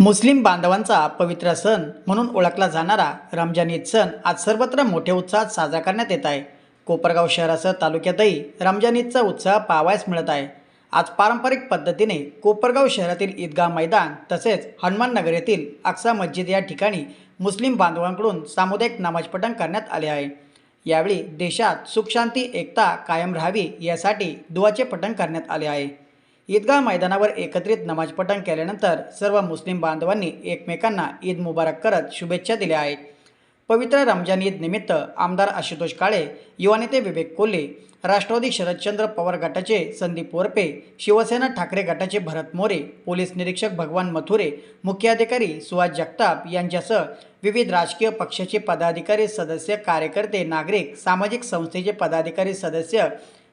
मुस्लिम बांधवांचा पवित्र सण म्हणून ओळखला जाणारा रमजान ईद सण आज सर्वत्र मोठ्या उत्साहात साजरा करण्यात येत आहे. कोपरगाव शहरासह तालुक्यातही रमजान ईदचा उत्साह पाहावयास मिळत आहे. आज पारंपरिक पद्धतीने कोपरगाव शहरातील ईदगाह मैदान तसेच हनुमान नगर येथील अक्सा मस्जिद या ठिकाणी मुस्लिम बांधवांकडून सामुदायिक नमाज पठण करण्यात आले आहे. यावेळी देशात सुखशांती एकता कायम राहावी यासाठी दुवाचे पठण करण्यात आले आहे. ईदगाह मैदानावर एकत्रित नमाज पठण केल्यानंतर सर्व मुस्लिम बांधवांनी एकमेकांना ईद मुबारक करत शुभेच्छा दिल्या आहेत. पवित्र रमजान ईद निमित्त आमदार आशुतोष काळे युवानेते विवेक कोल्हे राष्ट्रवादी शरदचंद्र पवार गटाचे संदीप वरपे शिवसेना ठाकरे गटाचे भरत मोरे पोलीस निरीक्षक भगवान मथुरे मुख्याधिकारी सुहास जगताप यांच्यासह विविध राजकीय पक्षाचे पदाधिकारी सदस्य कार्यकर्ते नागरिक सामाजिक संस्थेचे पदाधिकारी सदस्य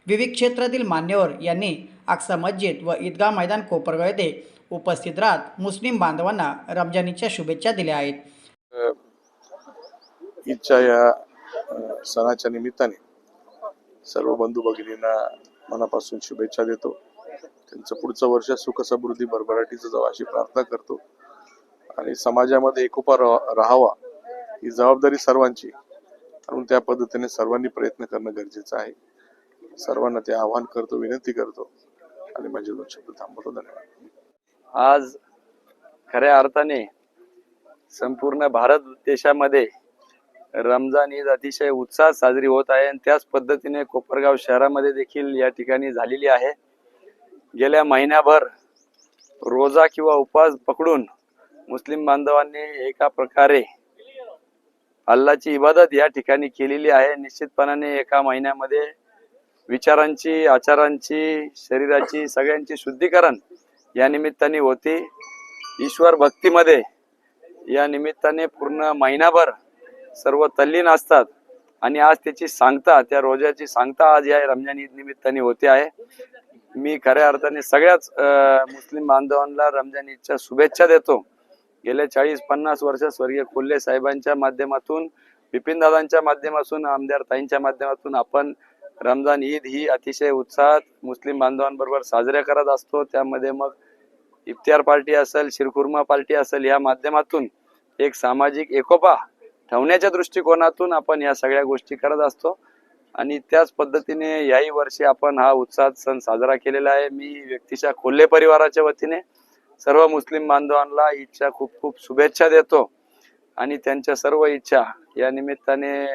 विविध क्षेत्रातील मान्यवर यांनी आक्सा मस्जिद व ईदगाह मैदान कोपरगाव येथे उपस्थित राहत मुस्लिम बांधवांना रमजानीच्या शुभेच्छा दिल्या आहेत. ईदच्या या सणाच्या निमित्ताने सर्व बंधू भगिनींना मनापासून शुभेच्छा देतो. त्यांचं पुढचं वर्ष सुख समृद्धी भरभराटीचं जावं अशी प्रार्थना करतो. आणि समाजामध्ये एकोपा राहावा ही जबाबदारी सर्वांची. म्हणून त्या पद्धतीने सर्वांनी प्रयत्न करणं गरजेचं आहे. सर्वांना ते आवाहन करतो विनंती करतो. आणि माझे दोन शब्द थांबवतो धन्यवाद. आज खऱ्या अर्थाने संपूर्ण भारत देशामध्ये रमजान ईद अतिशय उत्साहात साजरी होत आहे आणि त्याच पद्धतीने कोपरगाव शहरामध्ये देखील या ठिकाणी झालेली आहे. गेल्या महिन्याभर रोजा किंवा उपवास पकडून मुस्लिम बांधवांनी एका प्रकारे अल्लाची इबादत या ठिकाणी केलेली आहे. निश्चितपणाने एका महिन्यामध्ये विचारांची आचारांची शरीराची सगळ्यांची शुद्धीकरण या निमित्ताने होते. ईश्वर भक्तीमध्ये या निमित्ताने पूर्ण महिनाभर सर्व तल्लीन असतात आणि आज त्याची सांगता त्या रोजाची सांगता आज या रमजान ईद निमित्ताने होते आहे. मी खऱ्या अर्थाने सगळ्याच मुस्लिम बांधवांना रमजान ईदच्या शुभेच्छा देतो. गेल्या चाळीस पन्नास वर्ष स्वर्गीय कोल्हे साहेबांच्या माध्यमातून बिपिनदादांच्या माध्यमातून आमदार ताईंच्या माध्यमातून आपण रमजान ईद ही अतिशय उत्साहात मुस्लिम बांधवांबरोबर साजऱ्या करत असतो. त्यामध्ये मग इफ्तियार पार्टी असेल शिरखुर्मा पार्टी असेल या माध्यमातून एक सामाजिक एकोपा ठेवण्याच्या दृष्टिकोनातून आपण या सगळ्या गोष्टी करत असतो. आणि त्याच पद्धतीने याही वर्षी आपण हा उत्साहात सण साजरा केलेला आहे. मी व्यक्तीच्या खोल्ले परिवाराच्या वतीने सर्व मुस्लिम बांधवांना ईदच्या खूप खूप शुभेच्छा देतो. आणि त्यांच्या सर्व इच्छा या निमित्ताने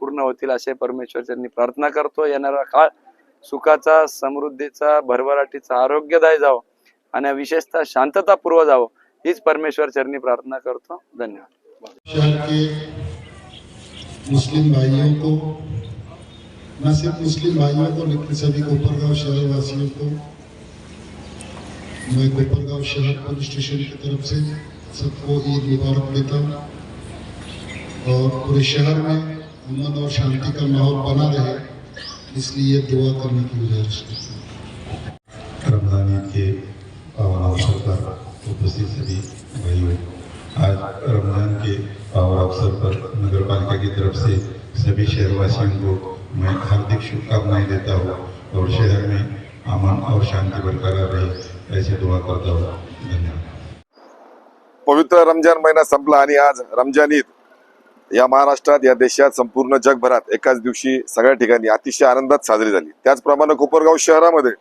पूर्ण होतील असे परमेश्वर त्यांनी प्रार्थना करतो. येणारा काळ सुखाचा समृद्धीचा भरभराटीचा आरोग्यदायी जावं आणि विशेषतः शांततापूर्व जावं हीच परमेश्वर चरणी प्रार्थना करतो. धन्यवाद. शहर के मुस्लिम भाइयों को न सिर्फ मुस्लिम भाइयों को लेकिन सभी कोपरगांव शहर वासियों को मैं कोपरगांव शहर पुलिस स्टेशन की तरफ से सबको ईद मुबारक देता हूँ और पूरे शहर में अमन और शांति का माहौल बना रहे, इसलिए दुआ करने की गुजारिश करता हूँ। रमज़ान ईद के पावन अवसर पर उपस्थित सभी भाइयों, आज रमज़ान के पावन अवसर पर नगर पालिका की तरफ़ से सभी शहरवासियों को मैं हार्दिक शुभकामनाएँ देता हूँ और शहर में अमन और शांति बरकरार रहे, ऐसी दुआ करता हूँ। धन्यवाद। पवित्र रमजान महिना संपला आणि आज रमजान ईद या महाराष्ट्रात या देशात संपूर्ण जगभरात एकाच दिवशी सगळ्या ठिकाणी अतिशय आनंदात साजरी झाली. त्याचप्रमाणे कोपरगाव शहरामध्ये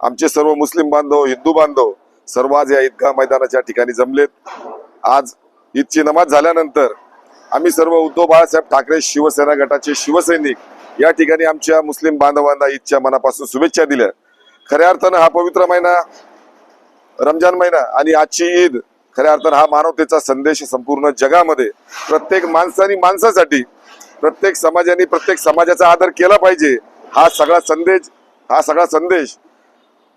आमचे सर्व मुस्लिम बांधव हिंदू बांधव सर्व आज या ईदगाह मैदानाच्या ठिकाणी जमलेत. आज ईदची नमाज झाल्यानंतर आम्ही सर्व उद्धव बाळासाहेब ठाकरे शिवसेना गटाचे शिवसैनिक या ठिकाणी आमच्या मुस्लिम बांधवांना ईदच्या मनापासून शुभेच्छा दिल्या. खऱ्या अर्थानं हा पवित्र महिना रमजान महिना आणि आजची ईद खऱ्या अर्थानं हा मानवतेचा संदेश संपूर्ण जगामध्ये. प्रत्येक माणसानी माणसासाठी प्रत्येक समाजाने प्रत्येक समाजाचा आदर केला पाहिजे. हा सगळा संदेश हा सगळा संदेश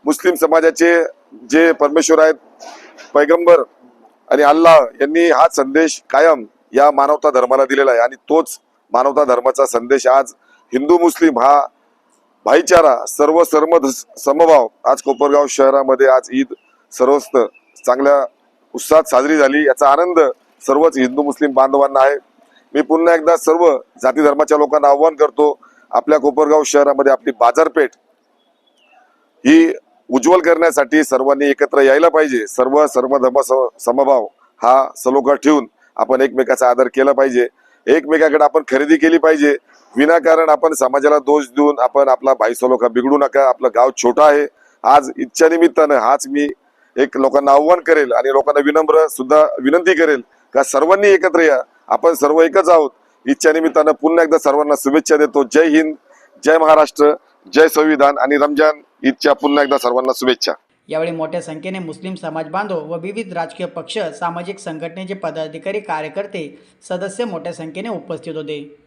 मुस्लिम समाजाचे जे परमेश्वर आहेत पैगंबर आणि अल्लाह यांनी हा संदेश कायम या मानवता धर्माला दिलेला आहे. आणि तोच मानवता धर्माचा संदेश आज हिंदू मुस्लिम हा भाईचारा सर्व सर्म समभाव आज कोपरगाव शहरामध्ये आज ईद सर्वस्त चांगल्या उत्साहात साजरी झाली. याचा आनंद सर्वच हिंदू मुस्लिम बांधवांना आहे. मी पुन्हा एकदा सर्व जाती धर्माच्या लोकांना आव्हान करतो. आपल्या कोपरगाव शहरामध्ये आपली बाजारपेठ ही उज्ज्वल करण्यासाठी सर्वांनी एकत्र यायला पाहिजे. सर्व सर्व धर्म समभाव हा सलोखा ठेवून आपण एकमेकाचा आदर केला पाहिजे. एकमेकाकडे आपण खरेदी केली पाहिजे. विनाकारण आपण समाजाला दोष देऊन आपण आपला भाई सलोखा बिघडू नका. आपलं गाव छोटं आहे. आज इच्छा निमित्तानं हाच मी एक लोकांना आव्हान करेल आणि लोकांना विनम्र सुद्धा विनंती करेल का सर्वांनी एकत्र या. आपण सर्व एकच आहोत. इच्छा निमित्तानं पुन्हा एकदा सर्वांना शुभेच्छा देतो. जय हिंद जय महाराष्ट्र जय संविधान आणि रमजान ईदच्या पुन्हा एकदा सर्वांना शुभेच्छा. यावेळी मोठ्या संख्येने मुस्लिम समाज बांधव व विविध राजकीय पक्ष सामाजिक संघटनेचे पदाधिकारी कार्यकर्ते सदस्य मोठ्या संख्येने उपस्थित होते.